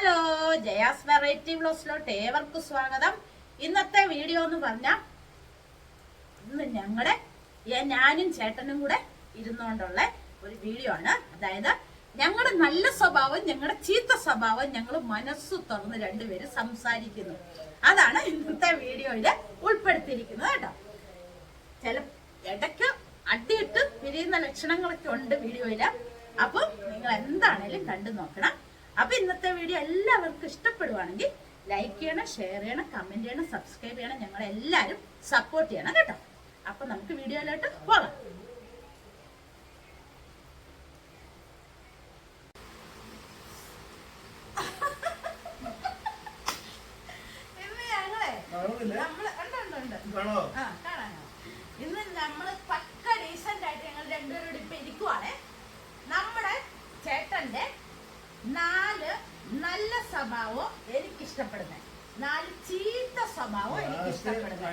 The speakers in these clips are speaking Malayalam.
ഹലോ ജയാസ് വെറൈറ്റി ബ്ലോസിലോട്ട് ഏവർക്കും സ്വാഗതം. ഇന്നത്തെ വീഡിയോ എന്ന് പറഞ്ഞാൽ ഇന്ന് ഞങ്ങളുടെ ഞാനും ചേട്ടനും കൂടെ ഇരുന്നുകൊണ്ടുള്ള ഒരു വീഡിയോ ആണ്. അതായത് ഞങ്ങളുടെ നല്ല സ്വഭാവം ഞങ്ങളുടെ ചീത്ത സ്വഭാവം ഞങ്ങൾ മനസ്സ് തുറന്ന് രണ്ടുപേര് സംസാരിക്കുന്നു. അതാണ് ഇന്നത്തെ വീഡിയോയിൽ ഉൾപ്പെടുത്തിയിരിക്കുന്നത് കേട്ടോ. ചില ഇടയ്ക്ക് അടിയിട്ട് പിരിയുന്ന ലക്ഷണങ്ങളൊക്കെ ഉണ്ട് വീഡിയോയിൽ. അപ്പൊ നിങ്ങൾ എന്താണേലും കണ്ടു നോക്കണം. അപ്പൊ ഇന്നത്തെ വീഡിയോ എല്ലാവർക്കും ഇഷ്ടപ്പെടുവാണെങ്കിൽ ലൈക്ക് ചെയ്യണം ഷെയർ ചെയ്യണം കമന്റ് ചെയ്യണം സബ്സ്ക്രൈബ് ചെയ്യണം. ഞങ്ങൾ എല്ലാവരും സപ്പോർട്ട് ചെയ്യണം കേട്ടോ. അപ്പൊ നമുക്ക് വീഡിയോയിലോട്ട് പോകാം? നമ്മൾ ഉണ്ട്, ഉണ്ട്, ഉണ്ട്. ആ, കാണാം, കാണാം. ഇന്ന് നമ്മൾ പക്ക ഡീസന്റ് ആയിട്ട് ഞങ്ങൾ രണ്ടുപേരോട് ഇപ്പൊ ഇരിക്കുവാണേ നമ്മുടെ ചേട്ടന്റെ നാല് നല്ല സ്വഭാവം എനിക്ക് ഇഷ്ടപ്പെടുന്നത് നാല് ചീത്ത സ്വഭാവം എനിക്ക് ഇഷ്ടപ്പെടുന്നത്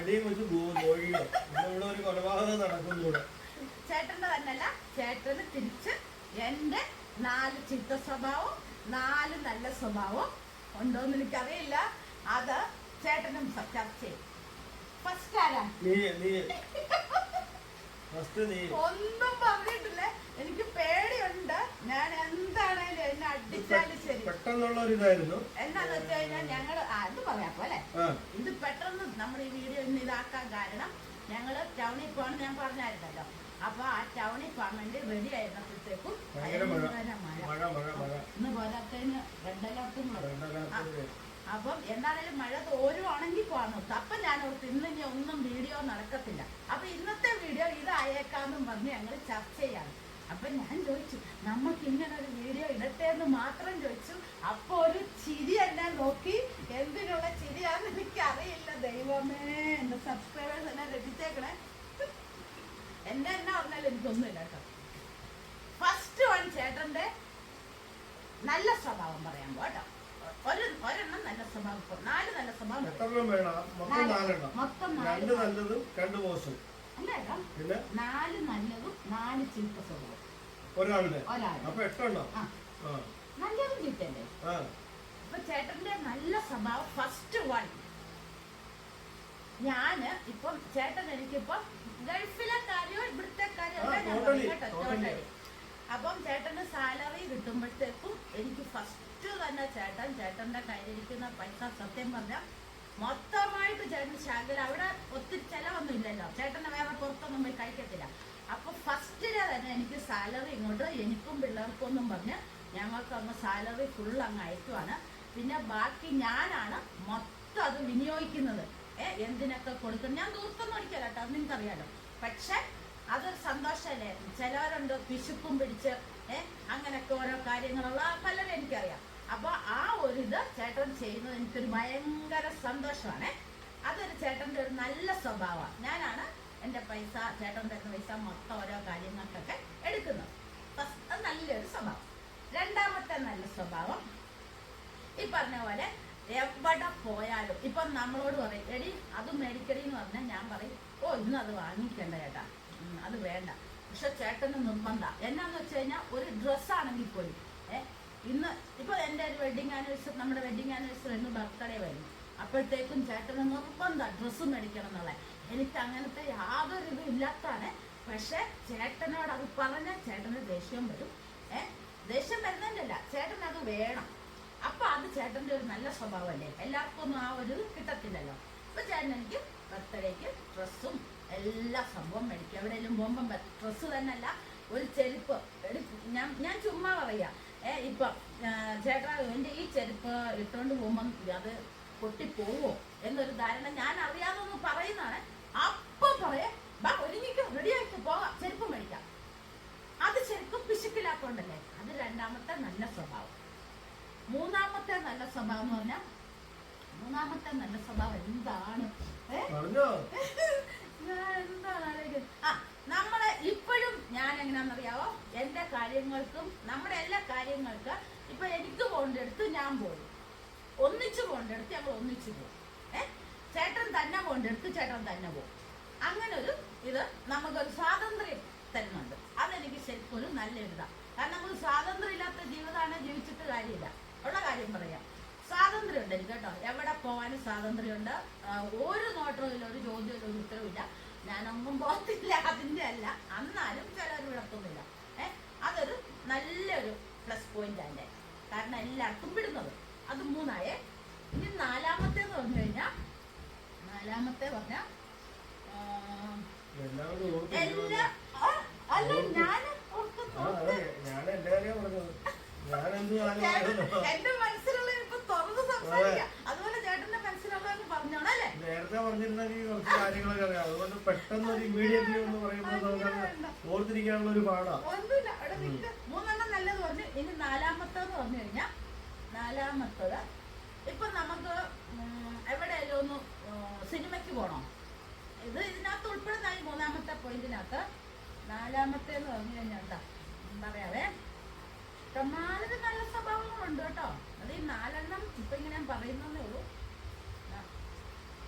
ചേട്ടന്റെ തന്നെയല്ല ചേട്ടന് തിരിച്ച് എന്റെ നാല് ചീത്ത സ്വഭാവം നാല് നല്ല സ്വഭാവം ഉണ്ടോന്ന് എനിക്കറിയില്ല. അത് ചേട്ടനും ചർച്ച ചെയ്യും ഫസ്റ്റ് ആരാ? നീ നീ നീ ഒന്നും പറഞ്ഞിട്ടില്ല. എനിക്ക് പേടിയുണ്ട്. ഞാൻ എന്താണേലും എന്നെ അടിച്ചാലും ശരി. പെട്ടെന്നുള്ള ഒരു ഇതായിരുന്നു എന്നാന്ന് വെച്ച് കഴിഞ്ഞാൽ ഞങ്ങൾ അത് പറയാം പോലെ. ഇത് പെട്ടെന്ന് നമ്മുടെ ഈ വീഡിയോ ഇന്ന് ഇതാക്കാൻ കാരണം ഞങ്ങൾ ടൗണിൽ പോകണം ഞാൻ പറഞ്ഞായിരുന്നല്ലോ. അപ്പൊ ആ ടൗണിൽ പോകാൻ വേണ്ടി റെഡി ആയിരുന്നപ്പോഴത്തേക്കും ഇന്ന് പോരാത്തതിന്. ആ, അപ്പം എന്താണേലും മഴ തോരുവാണെങ്കിൽ പോകാൻ നോക്കാം. അപ്പൊ ഞാൻ ഓർത്ത് ഇന്ന് ഇനി ഒന്നും വീഡിയോ നടക്കത്തില്ല. ഇത് അയക്കാന്നും പറഞ്ഞ് ഞങ്ങൾ ചർച്ച ചെയ്യാണ്. അപ്പൊ ഞാൻ ചോദിച്ചു നമുക്ക് ഇങ്ങനെ ഒരു വീഡിയോ ഇടട്ടെ എന്ന് മാത്രം ചോദിച്ചു. അപ്പൊ ഒരു ചിരി എന്നെ നോക്കി. എന്തിനുള്ള ചിരിയാന്ന് എനിക്ക് അറിയില്ല ദൈവമേ എന്റെ സബ്സ്ക്രൈബേഴ്സ് എന്നെ ലഭിച്ചേക്കണേ എന്നെ എന്നാ പറഞ്ഞാൽ എനിക്കൊന്നുമില്ല കേട്ടോ. ഫസ്റ്റ് വൺ ചേട്ടന്റെ നല്ല സ്വഭാവം പറയാൻ പോട്ടോ ഒരു ഒരെണ്ണം നല്ല സ്വഭാവം നാല് നല്ല സ്വഭാവം മൊത്തം നാല്. നാലെണ്ണം. രണ്ട് നല്ലതും രണ്ട് മോശം. അല്ല ഏട്ടാ, പിന്നെ? നാല് നല്ലതും നാല് ചീത്ത സ്വഭാവം ഒരാളുടെ? ഒരാൾ അപ്പൊ എട്ടെണ്ണം ആ. ആ. നല്ലതും ചീത്തല്ലേ ആ. അപ്പൊ ചേട്ടന്റെ നല്ല സ്വഭാവം ഫസ്റ്റ് വൺ ഞാൻ ഇപ്പം ചേട്ടൻ എനിക്കിപ്പം ഗൾഫിലെ കാര്യമോ ഇവിടുത്തെ കാര്യമോ. അപ്പം ചേട്ടന് സാലറി കിട്ടുമ്പോഴത്തേക്കും എനിക്ക് ഫസ്റ്റ് തന്നെ ചേട്ടൻ ചേട്ടന്റെ കയ്യിലിരിക്കുന്ന പൈസ സത്യം പറഞ്ഞാൽ മൊത്തമായിട്ട് ചേട്ടൻ ശകലം അവിടെ ഒത്തിരി ചെലവൊന്നും ഇല്ലല്ലോ. ചേട്ടന് വേറെ പുറത്തൊന്നും പോയി കഴിക്കത്തില്ല. അപ്പൊ ഫസ്റ്റിലെ തന്നെ എനിക്ക് സാലറി ഇങ്ങോട്ട് എനിക്കും പിള്ളേർക്കും ഒന്നും പറഞ്ഞ് ഞങ്ങൾക്ക് അങ്ങ് സാലറി ഫുൾ അങ്ങ് അയക്കുവാണ്. പിന്നെ ബാക്കി ഞാനാണ് മൊത്തം അത് വിനിയോഗിക്കുന്നത്. ഏ എന്തിനൊക്കെ കൊടുക്കും ഞാൻ ദൂർത്തൊന്നും അടിക്കല കേട്ടോ നിങ്ങൾക്ക് അറിയാലോ പക്ഷെ അതൊരു സന്തോഷമല്ലേ? ചിലവരുണ്ട് പിശുക്കും പിടിച്ച് ഏ അങ്ങനെയൊക്കെ ഓരോ കാര്യങ്ങളുള്ള പലരും എനിക്കറിയാം. അപ്പൊ ആ ഒരു ഇത് ചേട്ടൻ ചെയ്യുന്നത് എനിക്കൊരു ഭയങ്കര സന്തോഷമാണ്. അതൊരു ചേട്ടന്റെ ഒരു നല്ല സ്വഭാവമാണ്. ഞാനാണ് എന്റെ പൈസ ചേട്ടൻ തരുന്ന പൈസ മൊത്തം ഓരോ കാര്യങ്ങൾക്കൊക്കെ എടുക്കുന്നത്. നല്ലൊരു സ്വഭാവം. രണ്ടാമത്തെ നല്ല സ്വഭാവം ഈ പറഞ്ഞ പോലെ എവിടെ പോയാലും ഇപ്പം നമ്മളോട് പറയും എടി അത് മേടിക്കടി എന്ന് പറഞ്ഞാൽ ഞാൻ പറയും ഓ ഇന്ന് അത് വാങ്ങിക്കണ്ട ചേട്ടാ. അത് വേണ്ട. പക്ഷെ ചേട്ടന് നിർബന്ധ. എന്നാന്ന് വെച്ച് കഴിഞ്ഞാൽ ഒരു ഡ്രസ്സാണെങ്കിൽ പോലും ഇന്ന് ഇപ്പൊ എന്റെ ഒരു വെഡിങ് ആനിവേഴ്സറി നമ്മുടെ വെഡിങ് ആനിവേഴ്സറി എന്ന് ബർത്ത്ഡേ വരും അപ്പോഴത്തേക്കും ചേട്ടന് നിർബന്ധ ഡ്രസ്സ് മേടിക്കണം എന്നുള്ള എനിക്ക് അങ്ങനത്തെ യാതൊരു ഇതും ഇല്ലാത്താണ്. പക്ഷെ ചേട്ടനോട് അത് പറഞ്ഞ ചേട്ടന് ദേഷ്യം വരും. ഏ? ദേഷ്യം വരുന്നതിന്റെ ചേട്ടൻ അത് വേണം. അപ്പൊ അത് ചേട്ടന്റെ ഒരു നല്ല സ്വഭാവമല്ലേ എല്ലാവർക്കും ഒന്നും ആ ഒരു കിട്ടത്തില്ലല്ലോ. അപ്പൊ ചേട്ടൻ എനിക്ക് ബർത്ത്ഡേക്ക് ഡ്രസ്സും എല്ലാ സംഭവം മേടിക്കും. എവിടെയെങ്കിലും പോകുമ്പം ഡ്രസ്സ് തന്നെയല്ല ഒരു ചെരുപ്പ്. ഞാൻ ഞാൻ ചുമ്മാ പറയാ. ഏ ഇപ്പൊ ചേട്ടാ എന്റെ ഈ ചെരുപ്പ് ഇട്ടുകൊണ്ട് പോകുമ്പം അത് പൊട്ടിപ്പോവോ? എന്നൊരു ധാരണ ഞാൻ അറിയാമെന്ന് പറയുന്നതാണ്. അപ്പൊ പറയേ ബാ ഒരുങ്ങിക്കോ റെഡിയായിട്ട് പോകാം ചെരുപ്പ് മേടിക്കാം. അത് ശരിക്കും പിശുക്കിലാക്കൊണ്ടല്ലേ? അത് രണ്ടാമത്തെ നല്ല സ്വഭാവം. മൂന്നാമത്തെ നല്ല സ്വഭാവം എന്ന് പറഞ്ഞാൽ മൂന്നാമത്തെ നല്ല സ്വഭാവം എന്താണ്? എന്താണ്? ആ നമ്മളെ ഇപ്പോഴും ഞാൻ എങ്ങനെയാണെന്നറിയാവോ? എന്റെ കാര്യങ്ങൾക്കും നമ്മുടെ എല്ലാ കാര്യങ്ങൾക്ക് ഇപ്പൊ എനിക്ക് പോകേണ്ടടുത്ത് ഞാൻ പോകും ഒന്നിച്ചു പോകേണ്ടടുത്ത് ഞങ്ങൾ ഒന്നിച്ചു പോകും ഏഹ് ചേട്ടൻ തന്നെ പോകേണ്ടടുത്ത് ചേട്ടൻ തന്നെ പോകും അങ്ങനെ ഒരു ഇത് നമുക്കൊരു സ്വാതന്ത്ര്യം തരുന്നുണ്ട്. അതെനിക്ക് ശരിക്കും ഒരു നല്ല എഴുതാം കാരണം നമുക്ക് സ്വാതന്ത്ര്യം ഇല്ലാത്ത ജീവിതമാണ് ജീവിച്ചിട്ട് കാര്യമില്ല. ഉള്ള കാര്യം പറയാം. സ്വാതന്ത്ര്യമുണ്ട് എനിക്ക് കേട്ടോ. എവിടെ പോകാനും സ്വാതന്ത്ര്യമുണ്ട്. ഒരു ഒരു നോട്ടവുമില്ല ഒരു ചോദ്യമില്ല ഒരു ഉത്തരവില്ല ഞാനൊന്നും പോകത്തില്ല അതിന്റെ അല്ല. എന്നാലും ചിലർ വിളക്കുന്നില്ല. ഏഹ് അതൊരു നല്ലൊരു പ്ലസ് പോയിന്റ് ആണ്. കാരണം എല്ലാവർക്കും വിടുന്നത്. അത് മൂന്നായേ. ഇനി നാലാമത്തെ എന്ന് പറഞ്ഞു കഴിഞ്ഞാൽ നാലാമത്തെ പറഞ്ഞ എല്ലാവരും ഓർത്ത് എല്ലാ അല്ല ഞാൻ എന്റെ മനസ്സിലുള്ള ഇപ്പൊ തുറന്ന് സംസാരിക്കാം. അതുപോലെ ചേട്ടന്റെ മനസ്സിലുള്ള പറഞ്ഞോണം അല്ലേ നേരത്തെ പറഞ്ഞിരുന്നെങ്കിൽ കുറച്ച് കാര്യങ്ങളൊക്കെ അറിയാം. അതുകൊണ്ട് പെട്ടെന്ന് ഒരു ഇമ്മീഡിയറ്റ്ലി എന്ന് പറയുമ്പോൾ നമുക്ക് ഓർത്തിരിക്കാനുള്ള ഒരു പാടാ. ഒന്നുമില്ല. അവിടെ നിൽക്ക് മൂന്നെണ്ണം നല്ലത് പറഞ്ഞു. ഇനി നാലാമത്തേന്ന് പറഞ്ഞു കഴിഞ്ഞാൽ നാലാമത്തത് ഇപ്പൊ നമുക്ക് ഉം, എവിടെയെങ്കിലും ഒന്ന് ഉം, സിനിമയ്ക്ക് പോകണം ഇത് ഇതിനകത്ത് ഉൾപ്പെടുന്ന ഈ മൂന്നാമത്തെ പോയിന്റിനകത്ത്. നാലാമത്തെ എന്ന് പറഞ്ഞു കഴിഞ്ഞാൽ എന്താ? പറയാവേ? ഇഷ്ടംമാതിരി നല്ല സ്വഭാവങ്ങളുണ്ട് കേട്ടോ. അത് ഈ നാലെണ്ണം ഇപ്പൊ ഇങ്ങനെ പറയുന്നേ ഉള്ളൂ ആ.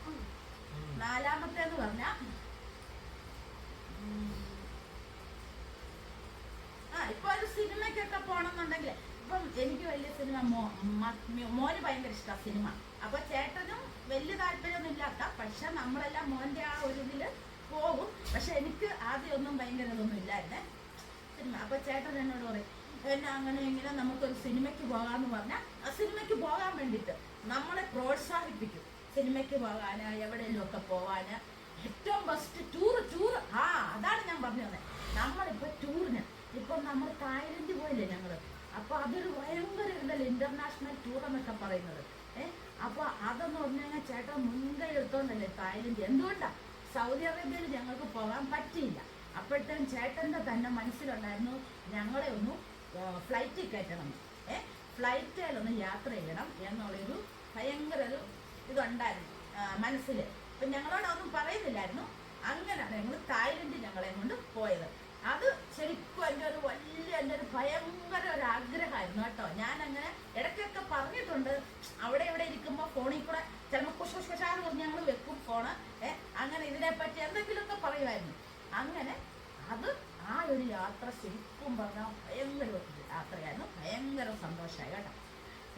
ഉം. നാലാമത്തെ എന്ന് പറഞ്ഞാൽ ആ ഇപ്പൊ ഒരു സിനിമയ്ക്കൊക്കെ പോണെന്നുണ്ടെങ്കിൽ ഇപ്പം എനിക്ക് വലിയ സിനിമ മോ മോന് ഭയങ്കര ഇഷ്ടമാണ് സിനിമ. അപ്പൊ ചേട്ടനും വലിയ താല്പര്യമൊന്നും ഇല്ലാത്ത പക്ഷെ നമ്മളെല്ലാം മോന്റെ ആ ഒരു ഇതിൽ പോകും പക്ഷെ എനിക്ക് ആദ്യം ഒന്നും ഭയങ്കര ഇതൊന്നും ഇല്ലായിരുന്നേ. സിനിമ. അപ്പൊ ചേട്ടൻ എന്നോട് പറയും എന്നാ അങ്ങനെ ഇങ്ങനെ നമുക്കൊരു സിനിമയ്ക്ക് പോകാന്ന് പറഞ്ഞാൽ ആ സിനിമയ്ക്ക് പോകാൻ വേണ്ടിയിട്ട് നമ്മളെ പ്രോത്സാഹിപ്പിക്കും. സിനിമയ്ക്ക് പോകാന് എവിടെയെങ്കിലും ഒക്കെ പോവാന്. ഏറ്റവും ബെസ്റ്റ് ടൂർ ടൂറ് ആ അതാണ് ഞാൻ പറഞ്ഞു തന്നെ. നമ്മളിപ്പോ ടൂറിന് ഇപ്പൊ നമ്മൾ തായ്ലൻഡ് പോയില്ലേ ഞങ്ങൾ? അപ്പോൾ അതൊരു ഭയങ്കര ഇതല്ലേ ഇന്റർനാഷണൽ ടൂർ എന്നൊക്കെ പറയുന്നത്. ഏഹ് അപ്പൊ അതെന്ന് പറഞ്ഞു കഴിഞ്ഞാൽ ചേട്ടൻ മുൻകൈ എടുത്തോണ്ടല്ലേ തായ്ലൻഡ്? എന്തുകൊണ്ടാണ് സൗദി അറേബ്യയിൽ ഞങ്ങൾക്ക് പോകാൻ പറ്റിയില്ല. അപ്പോഴത്തേക്കും ചേട്ടന്റെ തന്നെ മനസ്സിലുണ്ടായിരുന്നു ഞങ്ങളെ ഒന്ന് ഫ്ലൈറ്റിൽ കയറ്റണം. ഏ? ഫ്ലൈറ്റിലൊന്ന് യാത്ര ചെയ്യണം എന്നുള്ളൊരു ഭയങ്കര ഒരു ഇതുണ്ടായിരുന്നു മനസ്സിൽ അപ്പൊ ഞങ്ങളോടൊന്നും പറയുന്നില്ലായിരുന്നു. അങ്ങനെയാണ് ഞങ്ങൾ തായ്ലൻഡ് ഞങ്ങളെ കൊണ്ട് പോയത്. അത് ശരിക്കും എന്റെ ഒരു വലിയ എന്റെ ഒരു ഭയങ്കര ഒരു ആഗ്രഹമായിരുന്നു കേട്ടോ. ഞാൻ അങ്ങനെ ഇടയ്ക്കൊക്കെ പറഞ്ഞിട്ടുണ്ട്. അവിടെ ഇവിടെ ഇരിക്കുമ്പോൾ ഫോണിൽ കൂടെ ചിലപ്പോൾ കുശുശുശാന്ന് പറഞ്ഞ് ഞങ്ങൾ വെക്കും ഫോണ്. ഏ അങ്ങനെ ഇതിനെപ്പറ്റി എന്തെങ്കിലുമൊക്കെ പറയുമായിരുന്നു. അങ്ങനെ അത് ആ ഒരു യാത്ര ശരിക്കും പറഞ്ഞാൽ ഭയങ്കര യാത്രയായിരുന്നു. ഭയങ്കര സന്തോഷമായി കേട്ടോ.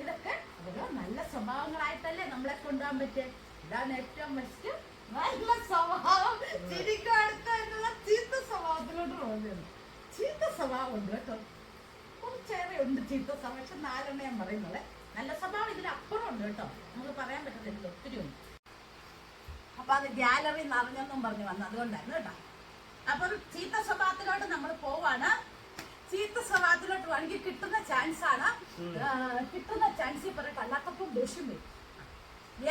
ഇതൊക്കെ ഓരോ നല്ല സ്വഭാവങ്ങളായിട്ടല്ലേ നമ്മളെ കൊണ്ടുപോകാൻ പറ്റേ ഇതാണ് ഏറ്റവും ബെസ്റ്റ് നല്ല സ്വഭാവം. ശരിക്കും അടുത്തുള്ള ചീത്ത സ്വഭാവത്തിലോട്ട് പോകുന്നത് ചീത്ത സ്വഭാവം ഉണ്ട് കേട്ടോ. കുറച്ചേറെ ഉണ്ട് ചീത്ത സ്വഭാവം. പക്ഷെ നാലെണ്ണം ഞാൻ പറയുന്നത് നല്ല സ്വഭാവം ഇതിലപ്പുറം ഉണ്ട് കേട്ടോ. നമുക്ക് പറയാൻ പറ്റത്തില്ല ഒത്തിരി ഉണ്ട്. അപ്പൊ അത് ഗ്യാലറി നിറഞ്ഞെന്നും പറഞ്ഞു വന്നു. അതുകൊണ്ടായിരുന്നു കേട്ടോ. അപ്പം ചീത്ത സ്വഭാവത്തിലോട്ട് നമ്മൾ പോവാണ്. ചീത്ത സ്വഭാവത്തിലോട്ട് വേണമെങ്കിൽ കിട്ടുന്ന ചാൻസ് ആണ്. കിട്ടുന്ന ചാൻസ് പറയട്ടെ അല്ലാത്തപ്പം ദേഷ്യം വരും.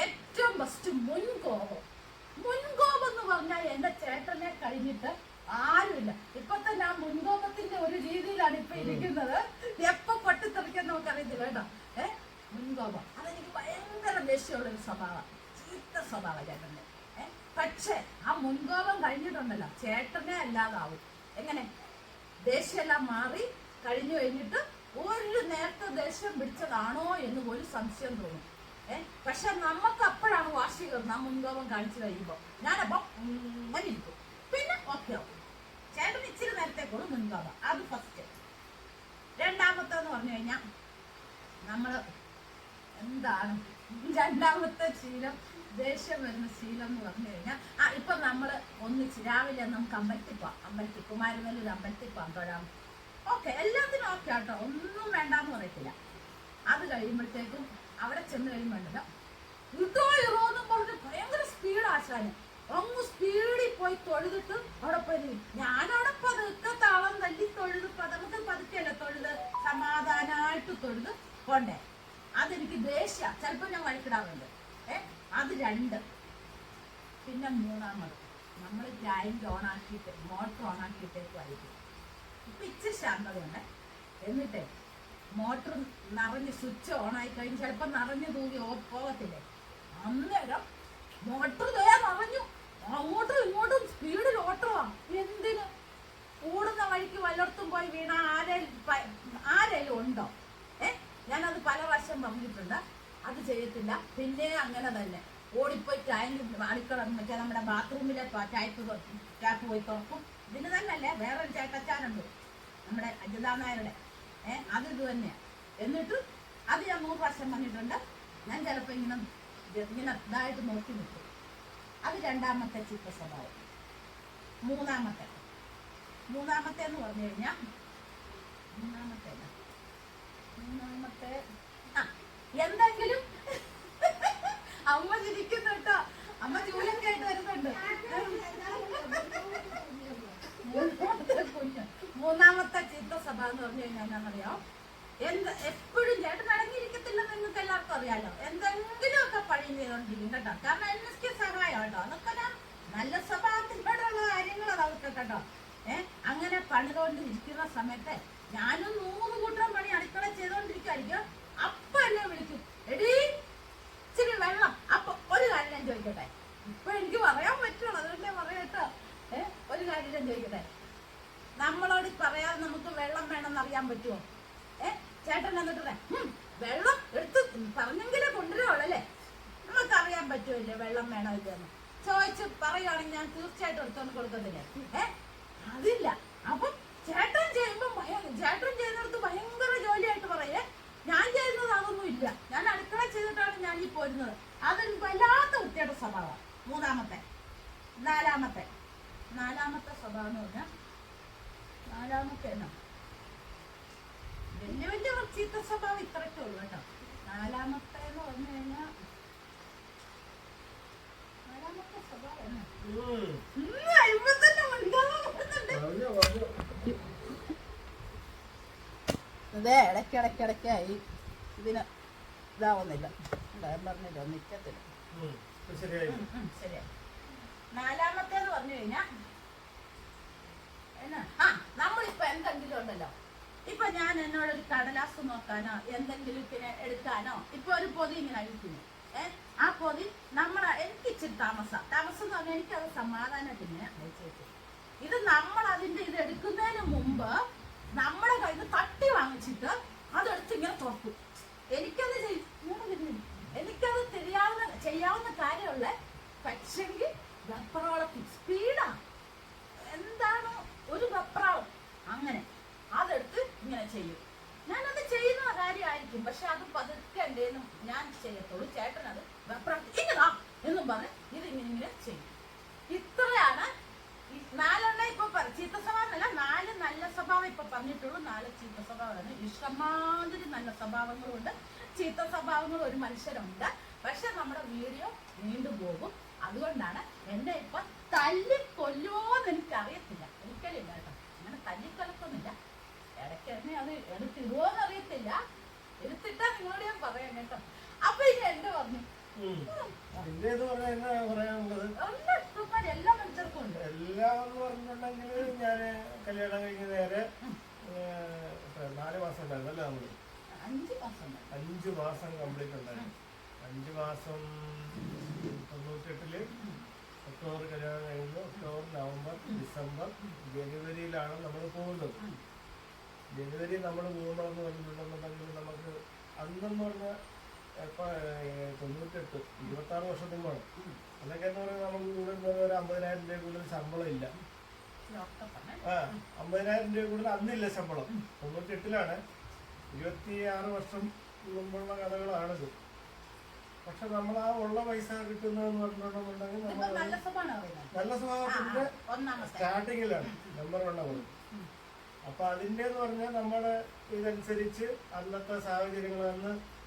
ഏറ്റവും ബെസ്റ്റ് മുൻകോപം. മുൻകോപം എന്ന് പറഞ്ഞാൽ എന്റെ ചേട്ടനെ കഴിഞ്ഞിട്ട് ആരുമില്ല. ഇപ്പൊ തന്നെ ആ മുൻകോപത്തിന്റെ ഒരു രീതിയിലാണ് ഇപ്പൊ ഇരിക്കുന്നത്. എപ്പോ പൊട്ടിത്തെറിക്കാൻ നമുക്കറിയത്തില്ല കേട്ടോ. ഏ? മുൻകോപം. അതെനിക്ക് ഭയങ്കര ദേഷ്യമുള്ള ഒരു സ്വഭാവം. ചീത്ത സ്വഭാവം ചേട്ടന്റെ ഏഹ് പക്ഷേ ആ മുൻകോപം കഴിഞ്ഞിട്ടുണ്ടല്ലോ. ചേട്ടനെ അല്ലാതാവും. എങ്ങനെ? ദേഷ്യമെല്ലാം മാറി കഴിഞ്ഞു കഴിഞ്ഞിട്ട് ഒരു നേരത്തെ ദേഷ്യം പിടിച്ചതാണോ എന്ന് പോലും സംശയം തോന്നും. ഏ? പക്ഷെ നമുക്ക് അപ്പോഴാണ് വാശി നാം മുൻകോപം കാണിച്ചു കഴിയുമ്പോൾ ഞാനപ്പം ഇങ്ങനെ ഇരിക്കും. പിന്നെ ഓക്കെ ആവും ചേട്ടൻ ഇച്ചിരി നേരത്തേക്കുള്ള മുൻകോപം അത് ഫസ്റ്റ് രണ്ടാമത്തെ എന്ന് പറഞ്ഞു കഴിഞ്ഞാൽ നമ്മൾ എന്താണ് രണ്ടാമത്തെ ശീലം? ദേഷ്യം വരുന്ന ശീലം എന്ന് പറഞ്ഞു കഴിഞ്ഞാൽ ആ ഇപ്പൊ നമ്മൾ ഒന്നിച്ച് രാവിലെ നമുക്ക് അമ്പലത്തിൽ പോവാം. അമ്പലത്തിൽ കുമാരനല്ലൂർ അമ്പലത്തിൽ തൊഴാം ഓക്കെ എല്ലാത്തിനും ഓക്കെ കേട്ടോ ഒന്നും വേണ്ടാന്ന് പറയത്തില്ല. അത് കഴിയുമ്പോഴത്തേക്കും അവിടെ ചെന്ന് കഴിയുമ്പോണ്ടല്ലോ ഇതോ ഇറോ എന്നും പറഞ്ഞ് ഭയങ്കര സ്പീഡ് ആശാന്. അങ്ങ് സ്പീഡിൽ പോയി തൊഴുതിട്ട് അവിടെ പോയി. ഞാനവിടെ പതുക്കെ താളം തല്ലി തൊഴുത് പതുക്കെ പതുക്കെയല്ലേ തൊഴുത്? സമാധാനമായിട്ട് തൊഴുത് പോണ്ടേ? അതെനിക്ക് ദേഷ്യ. ചിലപ്പോ ഞാൻ വഴിക്കിടാറുണ്ട്. ഏ? അത് രണ്ട്. പിന്നെ മൂന്നാമത് നമ്മൾ ടാങ്ക് ഓൺ ആക്കിയിട്ട് മോട്ടർ ഓൺ ആക്കിയിട്ടേക്ക് വായിക്കും ഇപ്പൊ ഇച്ചിരി ശാന്തതയുണ്ട്. എന്നിട്ട് മോട്ടർ നിറഞ്ഞ് സ്വിച്ച് ഓൺ ആയി കഴിഞ്ഞ് ചിലപ്പോൾ നിറഞ്ഞു തൂങ്ങി പോകത്തില്ലേ? അന്നേരം മോട്ടർ തോയാ നിറഞ്ഞു. അങ്ങോട്ടും ഇങ്ങോട്ടും സ്പീഡിൽ ഓട്ടമാ എന്തിന്? കൂടുന്ന വഴിക്ക് വല്ലയിടത്തും പോയി വീണ ആരേലും പ- ആരേലും ഉണ്ടോ? ഏ? ഞാനത് പല വർഷം പറഞ്ഞിട്ടുണ്ട്. അത് ചെയ്യത്തില്ല പിന്നെ അങ്ങനെ തന്നെ. ഓടിപ്പോയി ടാങ്ക് അടുക്കള മറ്റേ നമ്മുടെ ബാത്റൂമിലെ ടാപ്പ് ടാപ്പ് പോയി തുറക്കും. ഇതിന് തന്നെയല്ലേ വേറൊരു ചേട്ടച്ചാനുണ്ട്. നമ്മുടെ അജിതാ നായരുടെ. ഏഹ് അത് ഇത് തന്നെയാണ് എന്നിട്ട് അത് ഞാൻ നൂറ് പ്രാവശ്യം പറഞ്ഞിട്ടുണ്ട്. ഞാൻ ചിലപ്പോൾ ഇങ്ങനെ ഇങ്ങനെ ഇതായിട്ട് നോക്കി നിൽക്കും. അത് രണ്ടാമത്തെ ചീത്ത സ്വഭാവം. മൂന്നാമത്തെ. മൂന്നാമത്തെ എന്ന് പറഞ്ഞു കഴിഞ്ഞാൽ? മൂന്നാമത്തെ ആ എന്തെങ്കിലും അമ്മ ചിരിക്കുന്നു കേട്ടോ അമ്മ ജൂലൊക്കെ ആയിട്ട് വരുന്നുണ്ട് മൂന്നാമത്തെ കുഞ്ഞ് മൂന്നാമത്തെ ചിത്ത സഭ എന്ന് പറഞ്ഞു കഴിഞ്ഞാൽ എന്നാണെന്നറിയാം എന്ത് എപ്പോഴും ചേട്ടൻ അടങ്ങിയിരിക്കത്തില്ലെന്ന് നിങ്ങൾക്ക് എല്ലാവർക്കും അറിയാലോ എന്തെങ്കിലുമൊക്കെ പണി ചെയ്തോണ്ടിരിക്കും കേട്ടോ കാരണം എനിക്ക് സഹായം കേട്ടോ അതൊക്കെ ഞാൻ നല്ല സ്വഭാവത്തിനോടുള്ള കാര്യങ്ങൾ അതൊക്കെ കേട്ടോ ഏഹ് അങ്ങനെ പണിതുകൊണ്ടിരിക്കുന്ന സമയത്ത് ഞാനും നൂറ് കൂട്ടം പണി അടുക്കള ചെയ്തോണ്ടിരിക്കുമായിരിക്കും അപ്പൊ എന്നെ വിളിക്കും എടീ ഇച്ചിരി വെള്ളം അപ്പൊ ഒരു കാര്യം ഞാൻ ചോദിക്കട്ടെ ഇപ്പൊ എനിക്ക് പറയാൻ പറ്റുള്ളൂ അതുകൊണ്ട് ഞാൻ പറയട്ടോ ഏ ഒരു കാര്യം ഞാൻ ചോദിക്കട്ടെ നമ്മളോട് പറയാതെ നമുക്ക് വെള്ളം വേണമെന്ന് അറിയാൻ പറ്റുമോ ഏ ചേട്ടൻ എന്നിട്ട് പറയാം, "ഉം, വെള്ളം എടുത്ത് പറഞ്ഞെങ്കിലേ കൊണ്ടുവരുള്ളൂ അല്ലേ നമുക്ക് അറിയാൻ പറ്റുമല്ലേ വെള്ളം വേണോ ഇല്ലെന്ന് ചോദിച്ച് പറയുകയാണെങ്കിൽ ഞാൻ തീർച്ചയായിട്ടും എടുത്തോണ്ട് കൊടുക്കത്തില്ലേ. ഏ? അതില്ല. അപ്പം ചേട്ടൻ ചെയ്യുമ്പോ ഭയ- ചേട്ടൻ ചെയ്യുന്നിടത്ത് ഭയങ്കര ജോലിയായിട്ട് പറയേ. ഞാൻ ചെയ്യുന്നത് അതൊന്നും ഇല്ല. ഞാൻ അടുക്കള ചെയ്തിട്ടാണ് ഞാൻ ഈ പോരുന്നത്. അതൊരു വല്ലാത്ത കുട്ടിയുടെ സ്വഭാവം. മൂന്നാമത്തെ. നാലാമത്തെ. നാലാമത്തെ സ്വഭാവം എന്ന് പറഞ്ഞാൽ നാലാമത്തെ വലിയ വലിയ ചീത്ത സ്വഭാവം ഇത്രയ്ക്കേ ഉള്ളൂ കേട്ടോ. നാലാമത്തെ എന്ന് പറഞ്ഞു കഴിഞ്ഞാൽ നാലാമത്തെ സ്വഭാവം എന്നാ ഉം. ഉം, അയ്യോ തന്നെ മിണ്ടാതെ പോകുന്നുണ്ട്. പറഞ്ഞോ, പറഞ്ഞോ. ഇതേ ഇടയ്ക്ക് ഇടയ്ക്ക് ഇടയ്ക്കായി ഇതിന് ഇതാവുന്നില്ല. ഞാൻ പറഞ്ഞില്ല നിൽക്കത്തില്ല ശരിയാ നാലാമത്തേന്ന് പറഞ്ഞു കഴിഞ്ഞാ എന്നാ? ആ നമ്മളിപ്പോ എന്തെങ്കിലും ഉണ്ടല്ലോ. ഇപ്പൊ ഞാൻ എന്നോടൊരു കടലാസ് നോക്കാനോ എന്തെങ്കിലും ഇങ്ങനെ എടുക്കാനോ ഇപ്പൊ ഒരു പൊതി ഇങ്ങനെ അഴിക്കുന്നു. ഏ? ആ പൊതി നമ്മൾ എനിക്ക് ഇച്ചിരി താമസം താമസം എന്ന് പറഞ്ഞാൽ എനിക്കത് സമാധാനത്തിന് ഇത് നമ്മൾ അതിന്റെ ഇത് എടുക്കുന്നതിന് മുമ്പ് നമ്മുടെ കയ്യിൽ തട്ടി വാങ്ങിച്ചിട്ട് അതെടുത്ത് ഇങ്ങനെ തുറക്കും. എനിക്കത് എനിക്കത് തിരിയാവുന്ന ചെയ്യാവുന്ന കാര്യമുള്ള പക്ഷെങ്കിൽ വെപ്രാളത്തിൽ സ്പീഡാ എന്താണ് ഒരു വെപ്രാളം? അങ്ങനെ. അതെടുത്ത് ഇങ്ങനെ ചെയ്യും. ഞാനത് ചെയ്യുന്ന കാര്യമായിരിക്കും. പക്ഷെ അത് പതുക്കെ എന്തേലും ഞാൻ ചെയ്യത്തുള്ളൂ. ചേട്ടൻ ഇങ്ങനാ എന്നും പറഞ്ഞ് ഇതിങ്ങനെ ഇങ്ങനെ ചെയ്യും. ഇത്രയാണ് നാലെണ്ണം ഇപ്പൊ ചീത്ത സ്വഭാവം അല്ല നാല് നല്ല സ്വഭാവം ഇപ്പൊ പറഞ്ഞിട്ടുള്ളൂ. നാല് ചീത്ത സ്വഭാവമാണ് ഇഷ്ടമാതിരി നല്ല സ്വഭാവങ്ങളുണ്ട്. ചീത്ത സ്വഭാവങ്ങൾ ഒരു മനുഷ്യരുണ്ട്. പക്ഷെ നമ്മുടെ വീഡിയോ നീണ്ടു പോകും. അതുകൊണ്ടാണ് എന്നെ ഇപ്പൊ തല്ലിക്കൊല്ലുമോന്ന് എനിക്ക് അറിയത്തില്ല ഒരിക്കലില്ല കേട്ടോ. അങ്ങനെ തല്ലിക്കൊലക്കൊന്നുമില്ല. ഇടയ്ക്ക് എന്നെ അത് എടുത്തിടുവോന്ന് അറിയത്തില്ല. എടുത്തിട്ടാ നിങ്ങളോട് ഞാൻ പറയാം കേട്ടോ. അപ്പൊ ഇനി എന്റെ പറഞ്ഞു. പിന്നെ ഇത് പറഞ്ഞാൽ എന്നാ പറയാനുള്ളത്? എല്ലാ മനുഷ്യർക്കും ഉണ്ട്. എല്ലാം എന്ന് പറഞ്ഞിട്ടുണ്ടെങ്കിൽ ഞാൻ കല്യാണം കഴിഞ്ഞ നേരെ നാല് മാസം ഉണ്ടായിരുന്നു അല്ലേ നമ്മൾ? അഞ്ച് മാസം അഞ്ച് മാസം കംപ്ലീറ്റ് ഉണ്ടായിരുന്നു. അഞ്ച് മാസം തൊണ്ണൂറ്റെട്ടിൽ ഒക്ടോബർ കല്യാണം കഴിഞ്ഞു. ഒക്ടോബർ നവംബർ ഡിസംബർ ജനുവരിയിലാണ് നമ്മൾ പോകുന്നത്. ജനുവരി നമ്മൾ പോകുമ്പോഴെന്ന് പറഞ്ഞിട്ടുണ്ടെന്നുണ്ടെങ്കിൽ നമുക്ക് അന്നെന്ന് പറഞ്ഞാൽ തൊണ്ണൂറ്റെട്ട് ഇരുപത്തി ആറ് വർഷത്തിന് മുമ്പാണ് അതൊക്കെ എന്ന് പറയുന്നത് നമുക്ക് കൂടുതൽ ഒരു അമ്പതിനായിരം രൂപ കൂടുതൽ ശമ്പളം ഇല്ല. ആ അമ്പതിനായിരം രൂപ കൂടുതൽ അന്നില്ല ശമ്പളം. തൊണ്ണൂറ്റെട്ടിലാണ് ഇരുപത്തി ആറ് വർഷം മുമ്പുള്ള കഥകളാണിത്. പക്ഷെ നമ്മൾ ആ ഉള്ള പൈസ കിട്ടുന്നതെന്ന് പറഞ്ഞിട്ടുണ്ടെന്നുണ്ടെങ്കിൽ നമ്മൾ നല്ല സ്വഭാവത്തിന്റെ സ്റ്റാർട്ടിങ്ങിലാണ് നമ്പർ വണ്ണത് അപ്പൊ അതിന്റെ എന്ന് പറഞ്ഞാൽ നമ്മുടെ ഇതനുസരിച്ച് അന്നത്തെ സാഹചര്യങ്ങൾ അന്ന് ഏഹ്,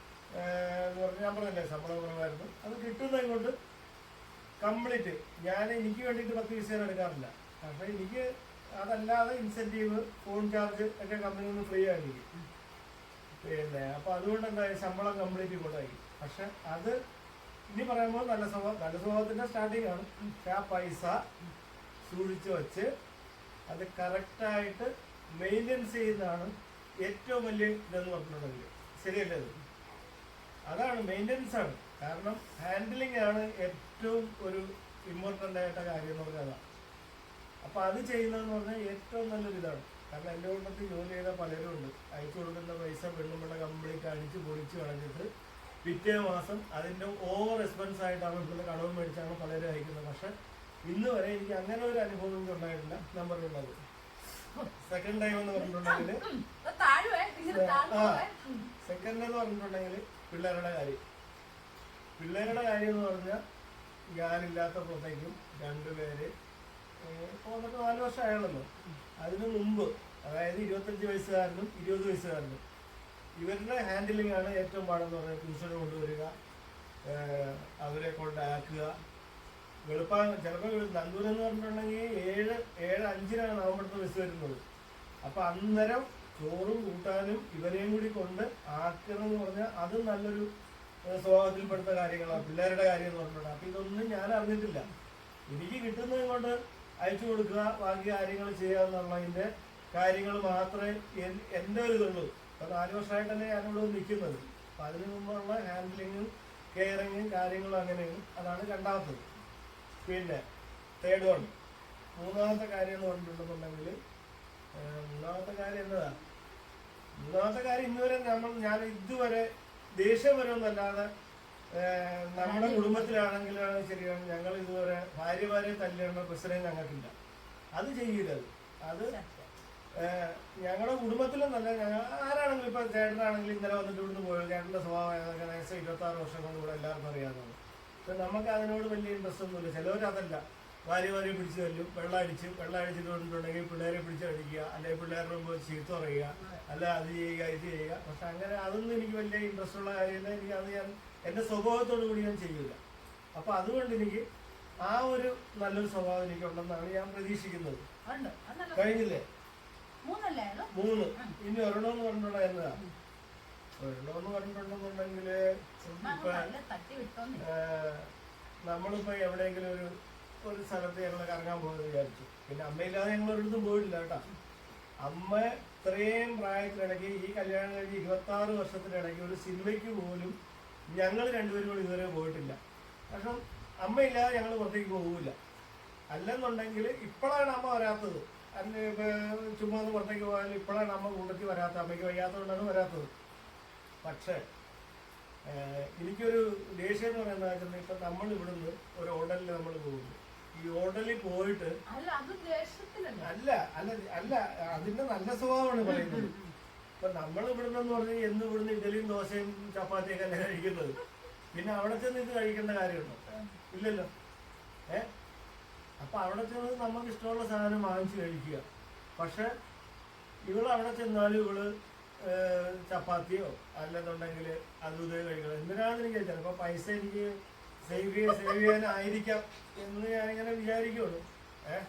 ഞാൻ പറഞ്ഞില്ലേ ശമ്പളം കുറവായിരുന്നു. അത് കിട്ടുന്നത് കൊണ്ട് കംപ്ലീറ്റ് ഞാൻ എനിക്ക് വേണ്ടിയിട്ട് പത്ത് പൈസ എടുക്കാറില്ല. പക്ഷേ എനിക്ക് അതല്ലാതെ ഇൻസെന്റീവ് ഫോൺ ചാർജ് ഒക്കെ കമ്പനിയിൽ നിന്ന് ഫ്രീ ആണ് എനിക്ക് പിന്നെ അപ്പൊ അതുകൊണ്ട് എന്തായാലും ശമ്പളം കംപ്ലീറ്റ് കൊണ്ടായി പക്ഷെ അത് ഇനി പറയുമ്പോൾ നല്ല സ്വഭാവം നല്ല സ്വഭാവത്തിന്റെ സ്റ്റാർട്ടിംഗ് ആണ്. ആ പൈസ സൂക്ഷിച്ചു വെച്ച് അത് കറക്റ്റായിട്ട് മെയിന്റെനൻസ് ചെയ്യുന്നതാണ് ഏറ്റവും വലിയ ഇതെന്ന് പറഞ്ഞിട്ടുണ്ടെങ്കിൽ. ശരിയല്ലേ അതാണ് മെയിന്റനൻസ് ആണ്. കാരണം ഹാൻഡിലിംഗ് ആണ് ഏറ്റവും ഒരു ഇമ്പോർട്ടന്റ് ആയിട്ട കാര്യം എന്ന് പറഞ്ഞാൽ അതാണ്. അപ്പൊ അത് ചെയ്യുന്നതെന്ന് പറഞ്ഞാൽ ഏറ്റവും നല്ലൊരു ഇതാണ്. കാരണം എന്റെ കൂട്ടത്തിൽ ജോലി ചെയ്ത പലരും ഉണ്ട്. അയച്ചു കൊടുക്കുന്ന പൈസ പെണ്ണുമ്പിള്ള കംപ്ലീറ്റ് അടിച്ച് പൊളിച്ച് കളഞ്ഞിട്ട് പിറ്റേ മാസം അതിന്റെ ഓവർ എക്സ്പെൻസ് ആയിട്ടാണ് ഇവിടെ കടവ് മേടിച്ചാണ് പലരും അയക്കുന്നത്. പക്ഷെ ഇന്ന് വരെ എനിക്ക് അങ്ങനെ ഒരു അനുഭവം എനിക്ക് ഉണ്ടായിട്ടില്ല. ഞാൻ പറയുന്നത് സെക്കൻഡ് ടൈം എന്ന് പറഞ്ഞിട്ടുണ്ടെങ്കിൽ. സെക്കൻഡ് എന്ന് പറഞ്ഞിട്ടുണ്ടെങ്കിൽ പിള്ളേരുടെ കാര്യം. പിള്ളേരുടെ കാര്യം എന്ന് പറഞ്ഞാൽ ഞാനില്ലാത്തപ്പോഴത്തേക്കും രണ്ടുപേര് ഇപ്പോൾ നമുക്ക് നാല് വർഷം ആയണല്ലോ അതിനു മുമ്പ് അതായത് ഇരുപത്തഞ്ച് വയസ്സുകാരനും ഇരുപത് വയസ്സുകാരനും ഇവരുടെ ഹാൻഡിലിംഗ് ആണ് ഏറ്റവും പാടെന്ന് പറഞ്ഞാൽ ട്യൂഷന് കൊണ്ടുവരിക അവരെ കൊണ്ടാക്കുക വെളുപ്പാൻ ചിലപ്പോൾ നന്ദൂരെന്ന് പറഞ്ഞിട്ടുണ്ടെങ്കിൽ ഏഴ് ഏഴ് അഞ്ചിനാണ് അവിടുത്തെ ബസ് വരുന്നത്. അപ്പം അന്നേരം ചോറും കൂട്ടാനും ഇവരെയും കൂടി കൊണ്ട് ആക്കണം എന്ന് പറഞ്ഞാൽ അത് നല്ലൊരു സ്വഭാവത്തിൽപ്പെടുത്ത കാര്യങ്ങളാണ് പിള്ളേരുടെ കാര്യം എന്ന് പറഞ്ഞിട്ടുണ്ട് അപ്പൊ ഇതൊന്നും ഞാൻ അറിഞ്ഞിട്ടില്ല. എനിക്ക് കിട്ടുന്നത് കൊണ്ട് അയച്ചു കൊടുക്കുക ബാക്കി കാര്യങ്ങൾ ചെയ്യുക എന്നുള്ളതിന്റെ കാര്യങ്ങൾ മാത്രമേ എൻ- എന്റെ ഒരു ഇതുള്ളൂ. നാല് വർഷമായിട്ടല്ലേ ഞാനിവിടെ നിൽക്കുന്നത്. അപ്പൊ അതിനു മുമ്പുള്ള ഹാൻഡിലിങ്ങും കെയറിങ്ങും കാര്യങ്ങളും അങ്ങനെയും അതാണ് രണ്ടാമത്തത്. പിന്നെ തേർഡ് വൺ മൂന്നാമത്തെ കാര്യം എന്ന് പറഞ്ഞിട്ടുണ്ടെന്നുണ്ടെങ്കിൽ മൂന്നാമത്തെ കാര്യം എന്നതാ? മൂന്നാമത്തെ കാര്യം ഇന്നുവരെ നമ്മൾ ഞാൻ ഇതുവരെ ദേഷ്യം വരുമെന്നല്ലാതെ നമ്മുടെ കുടുംബത്തിലാണെങ്കിലാണ് ശരിയാണ്. ഞങ്ങൾ ഇതുവരെ ഭാര്യമാരെ തല്ലിയുള്ള പ്രശ്നം ഞങ്ങൾക്കില്ല. അത് ചെയ്യരുത്. അത് ഞങ്ങളുടെ കുടുംബത്തിലൊന്നല്ല ഞങ്ങൾ ആരാണെങ്കിലും ഇപ്പൊ ചേട്ടനാണെങ്കിലും ഇന്നലെ വന്നിട്ട് ഇവിടുന്ന് പോയത് ചേട്ടന്റെ സ്വഭാവം ഏതൊക്കെ ഏകദേശം ഇരുപത്തി ആറ് വർഷം കൊണ്ട് ഇവിടെ എല്ലാവർക്കും അറിയാവുന്നത് പക്ഷെ നമുക്ക് അതിനോട് വലിയ ഇൻട്രസ്റ്റ് ഒന്നുമില്ല. ചിലവർ അതല്ല വാരി പിടിച്ചു തല്ലും. വെള്ളം അടിച്ച് വെള്ളം അടിച്ചിട്ടുണ്ടെങ്കിൽ പിള്ളേരെ പിടിച്ച് അടിക്കുക അല്ലെങ്കിൽ പിള്ളേരുടെ മുമ്പ് ചീത്ത പറയുക അല്ല അത് ചെയ്യുക ഇത് ചെയ്യുക. പക്ഷെ അങ്ങനെ അതൊന്നും എനിക്ക് വലിയ ഇൻട്രസ്റ്റ് ഉള്ള കാര്യമില്ല. എനിക്ക് അത് ഞാൻ എന്റെ സ്വഭാവത്തോടു കൂടി ഞാൻ ചെയ്യില്ല അപ്പൊ അതുകൊണ്ട് എനിക്ക് ആ ഒരു നല്ലൊരു സ്വഭാവം എനിക്കുണ്ടെന്നാണ് ഞാൻ പ്രതീക്ഷിക്കുന്നത്. കഴിഞ്ഞില്ലേ? മൂന്ന്. ഇനി ഒരെണ്ണം എന്ന്? പറഞ്ഞിട്ടുള്ള ഒരെണ്ണം ഒരെണ്ണമെന്ന് പറഞ്ഞിട്ടുണ്ടെന്നുണ്ടെങ്കിൽ നമ്മളിപ്പോ എവിടെയെങ്കിലും ഒരു ഒരു സ്ഥലത്ത് ഞങ്ങൾ കറങ്ങാൻ പോകുന്നത് വിചാരിച്ചു. പിന്നെ അമ്മയില്ലാതെ ഞങ്ങൾ ഒരിടത്തും പോയിട്ടില്ല കേട്ടോ. അമ്മ ഇത്രയും പ്രായത്തിനിടയ്ക്ക് ഈ കല്യാണം കഴിഞ്ഞ് ഇരുപത്തി ആറ് വർഷത്തിനിടയ്ക്ക് ഒരു സിനിമയ്ക്ക് പോലും ഞങ്ങൾ രണ്ടുപേരും കൂടി ഇതുവരെ പോയിട്ടില്ല. കാരണം അമ്മയില്ലാതെ ഞങ്ങൾ പുറത്തേക്ക് പോകില്ല. അല്ലെന്നുണ്ടെങ്കിൽ ഇപ്പോഴാണ് അമ്മ വരാത്തത്. അന്ന് ചുമ്മാ ഒന്ന് പുറത്തേക്ക് പോയാൽ ഇപ്പോഴാണ് അമ്മ കൂട്ടത്തിൽ വരാത്തത്. അമ്മയ്ക്ക് വയ്യാത്തതുകൊണ്ടാണ് വരാത്തത്. പക്ഷേ എനിക്കൊരു ദേഷ്യം എന്ന് പറയുന്നത് ഇപ്പൊ നമ്മൾ ഇവിടുന്ന് ഒരു ഹോട്ടലിൽ നമ്മൾ പോകുന്നു. ഈ ഹോട്ടലിൽ പോയിട്ട് അല്ല അല്ല അല്ല അതിന്റെ നല്ല സ്വഭാവമാണ് പറയുന്നത്. ഇപ്പൊ നമ്മൾ ഇവിടുന്ന് എന്ന് പറഞ്ഞാൽ എന്ന് ഇവിടുന്ന് ഇഡലിയും ദോശയും ചപ്പാത്തിയൊക്കെ അല്ലേ കഴിക്കുന്നത്? പിന്നെ അവിടെ ചെന്ന് ഇത് കഴിക്കേണ്ട കാര്യമുണ്ടോ? ഇല്ലല്ലോ. ഏ? അപ്പൊ അവിടെ ചെന്ന് നമുക്ക് ഇഷ്ടമുള്ള സാധനം വാങ്ങിച്ചു കഴിക്കുക. പക്ഷെ ഇവൾ അവിടെ ചെന്നാലും ഇവൾ ചപ്പാത്തിയോ അല്ലെന്നുണ്ടെങ്കിൽ അതും ഇതേ കഴിക്കണം. എന്തിനാണെന്ന് എനിക്ക് ചിലപ്പോ പൈസ എനിക്ക് സേവ് ചെയ്യാൻ സേവ് ചെയ്യാനായിരിക്കാം എന്ന് ഞാനിങ്ങനെ വിചാരിക്കുള്ളൂ. ഏഹ്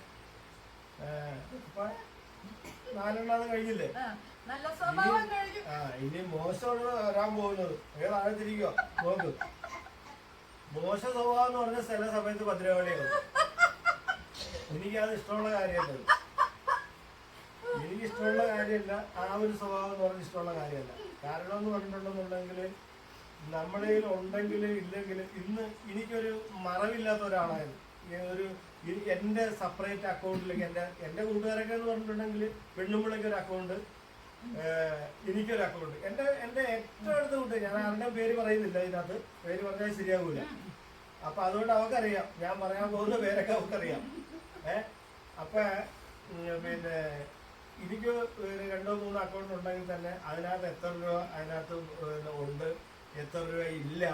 കഴിഞ്ഞില്ലേ? ആ, ഇനി മോശമാണ് വരാൻ പോകുന്നത്. അങ്ങനെ തിരിക്കോ നോക്ക്. മോശ സ്വഭാവം എന്ന് പറഞ്ഞ ചില സമയത്ത് ഭദ്രവാളിയാണ് എനിക്കത് ഇഷ്ടമുള്ള കാര്യമല്ല. എനിക്ക് ഇഷ്ടമുള്ള കാര്യമല്ല ആ ഒരു സ്വഭാവം എന്ന് പറഞ്ഞ ഇഷ്ടമുള്ള കാര്യമല്ല. കാരണം എന്ന് പറഞ്ഞിട്ടുണ്ടെന്നുണ്ടെങ്കിൽ നമ്മുടെ കയ്യിൽ ഉണ്ടെങ്കിൽ ഇല്ലെങ്കിൽ ഇന്ന് എനിക്കൊരു മറവില്ലാത്ത ഒരാളായിരുന്നു. ഒരു എന്റെ സെപ്പറേറ്റ് അക്കൗണ്ടിലേക്ക് എന്റെ എന്റെ കൂട്ടുകാരൊക്കെ എന്ന് പറഞ്ഞിട്ടുണ്ടെങ്കിൽ പെണ്ണുമ്പിളയ്ക്ക് ഒരു അക്കൗണ്ട് എനിക്കൊരു അക്കൗണ്ട് എന്റെ എന്റെ ഏറ്റവും അടുത്ത കൂട്ട് ഞാൻ ആരുടെ പേര് പറയുന്നില്ല ഇതിനകത്ത്. പേര് പറഞ്ഞാൽ ശരിയാകൂല അപ്പൊ അതുകൊണ്ട് അവക്കറിയാം ഞാൻ പറയാൻ പോകുന്ന പേരൊക്കെ അവക്കറിയാം ഏ അപ്പൊ പിന്നെ എനിക്ക് രണ്ടോ മൂന്നോ അക്കൗണ്ട് ഉണ്ടെങ്കിൽ തന്നെ അതിനകത്ത് എത്ര രൂപ അതിനകത്ത് ഉണ്ട് എത്ര രൂപ ഇല്ല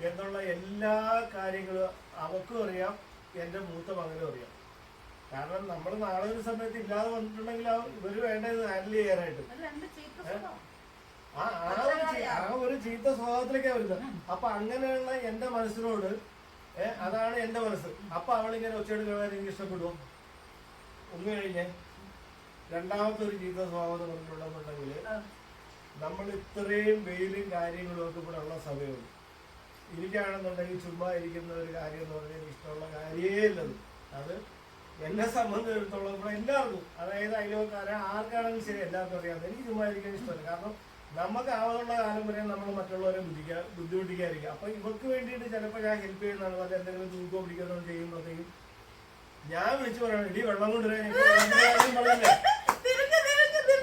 എന്നുള്ള എല്ലാ കാര്യങ്ങളും അവക്കും അറിയാം എന്റെ മൂത്ത മകനും അറിയാം. കാരണം നമ്മൾ നാളെ ഒരു സമയത്ത് ഇല്ലാതെ വന്നിട്ടുണ്ടെങ്കിൽ ഇവർ വേണ്ടത് ഹാൻഡിൽ ചെയ്യാനായിട്ട്. ആ ആ ഒരു ചീ- ആ ഒരു ചീത്ത സ്വഭാവത്തിലേക്കാ വരുന്നത്. അപ്പൊ അങ്ങനെയുള്ള എന്റെ മനസ്സിനോട് അതാണ് എന്റെ മനസ്സ്. അപ്പൊ അവളിങ്ങനെ ഒച്ചയെടുക്കാൻ എനിക്ക് ഇഷ്ടപ്പെടുമോ ഒന്ന് കഴിഞ്ഞേ. രണ്ടാമത്തെ ഒരു ജീവിത സ്വഭാവം പറഞ്ഞിട്ടുണ്ടെന്നുണ്ടെങ്കിൽ നമ്മൾ ഇത്രയും വെയിലും കാര്യങ്ങളും ഒക്കെ ഇവിടെ ഉള്ള സമയമുണ്ട് എനിക്കാണെന്നുണ്ടെങ്കിൽ ചുമ്മാ ഇരിക്കുന്ന ഒരു കാര്യം എന്ന് പറഞ്ഞാൽ ഇഷ്ടമുള്ള കാര്യമേ ഇല്ലത്. അത് എന്നെ സംബന്ധിച്ചിടത്തോളം ഇവിടെ എല്ലാവർക്കും അതായത് അയലോക്കാരെ ആർക്കാണെങ്കിലും ശരി എല്ലാവർക്കും അറിയാം. എനിക്ക് ചുമ്മാ ഇരിക്കാൻ ഇഷ്ടമല്ല. കാരണം നമുക്ക് ആവശ്യമുള്ള കാലം വരെ നമ്മൾ മറ്റുള്ളവരെ ബുദ്ധിക്കാ ബുദ്ധിമുട്ടിക്കാതിരിക്കുക. അപ്പൊ ഇവർക്ക് വേണ്ടിയിട്ട് ചിലപ്പോൾ ഞാൻ ഹെൽപ്പ് ചെയ്യുന്നതാണ്. അത് എന്തെങ്കിലും തൂക്കോ പിടിക്കുന്നോ ചെയ്യുമ്പോഴത്തേക്കും ഞാൻ വിളിച്ചു പറയണം ഇടി വെള്ളം കൊണ്ടുവരാൻ